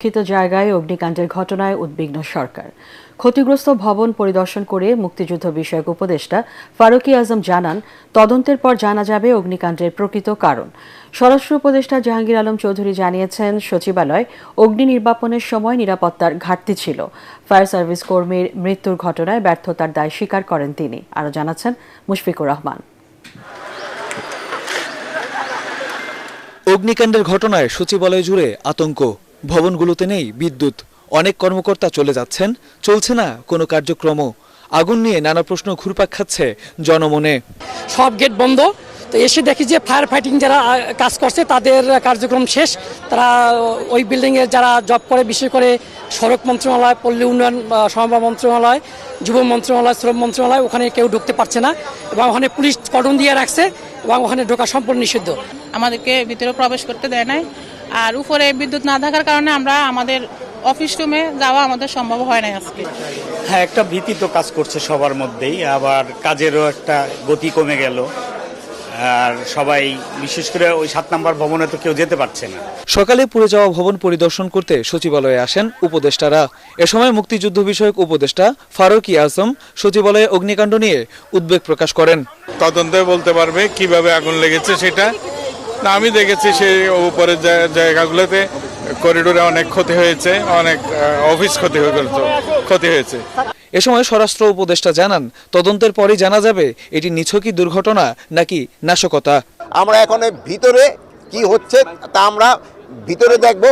সুরক্ষিত জায়গায় অগ্নিকাণ্ডের ঘটনায় উদ্বিগ্ন সরকার। ক্ষতিগ্রস্ত ভবন পরিদর্শন করে মুক্তিযুদ্ধ বিষয়ক উপদেষ্টা ফারুকি আজম জানান, তদন্তের পর জানা যাবে অগ্নিকাণ্ডের প্রকৃত কারণ। স্বরাষ্ট্র উপদেষ্টা জাহাঙ্গীর আলম চৌধুরী জানিয়েছেন, সচিবালয় অগ্নি নির্বাপনের সময় নিরাপত্তার ঘাটতি ছিল। ফায়ার সার্ভিস কর্মীর মৃত্যুর ঘটনায় ব্যর্থতার দায় স্বীকার করেন তিনি। আরও জানাচ্ছেন, মুশফিকুর রহমান। অগ্নিকাণ্ডের ঘটনায় সচিবালয় জুড়ে আতঙ্ক। ভবনগুলোতে নেই বিদ্যুৎ। অনেক কর্মকর্তা চলে যাচ্ছেন। চলছে না কোনো কার্যক্রম আগুন নিয়ে নানা প্রশ্ন ঘুরপাক খাচ্ছে জনমনে। সব গেট বন্ধ। তো এসে দেখি যে ফায়ার ফাইটিং যারা কাজ করছে তাদের কার্যক্রম শেষ। তারা ওই বিল্ডিংয়ে যারা জব করে বিশেষ করে সড়ক মন্ত্রণালয় পল্লী উন্নয়ন বা সমবায় মন্ত্রণালয় যুব মন্ত্রণালয় শ্রম মন্ত্রণালয় ওখানে কেউ ঢুকতে পারছে না। এবং ওখানে পুলিশ কর্ডন দিয়ে রাখছে এবং ওখানে ঢোকা সম্পূর্ণ নিষিদ্ধ। আমাদেরকে ভিতরে প্রবেশ করতে দেয় নাই। আর উপরে বিদ্যুৎ না থাকার কারণে আমরা আমাদের অফিস রুমে যাওয়া আমাদের সম্ভব হয় না আজকে। হ্যাঁ একটা ভীতি তো কাজ করছে সবার মধ্যেই আবার কাজেরও একটা গতি কমে গেল। আর সবাই বিশেষ করে ওই সাত নম্বর ভবনে তো কেউ যেতে পারছে না। সকালে পুড়ে যাওয়া ভবন পরিদর্শন করতে সচিবালয়ে আসেন উপদেষ্টারা। এ সময় মুক্তিযুদ্ধ বিষয়ক উপদেষ্টা ফারুক ইয়াসম সচিবালয়ে অগ্নিকাণ্ড নিয়ে উদ্বেগ প্রকাশ করেন। তদন্তে বলতে পারবে কীভাবে আগুন লেগেছে সেটা। না আমি দেখেছি সেই উপরের জায়গা- জায়গাগুলোতে করিডোরে অনেক ক্ষতি হয়েছে অনেক অফিস ক্ষতি হয়ে ক্ষতি হয়েছে। এ সময় স্বরাষ্ট্র উপদেষ্টা জানান তদন্তের পরই জানা যাবে এটি নিছকই দুর্ঘটনা নাকি নাশকতা। আমরা এখন ভিতরে কি হচ্ছে তা আমরা ভিতরে দেখব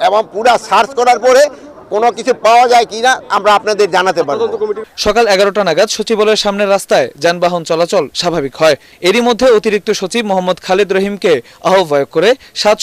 এবং পুরা সার্চ করার পরে কোনো কিছু পাওয়া যায় কিনা আমরা আপনাদের জানাতে পারব। সকাল এগারোটা নাগাদ সচিবালয়ের সামনের রাস্তায় যানবাহন চলাচল স্বাভাবিক হয়। এরই মধ্যে অতিরিক্ত সচিব মোহাম্মদ খালেদ রহিমকে আহ্বায়ক করে সাত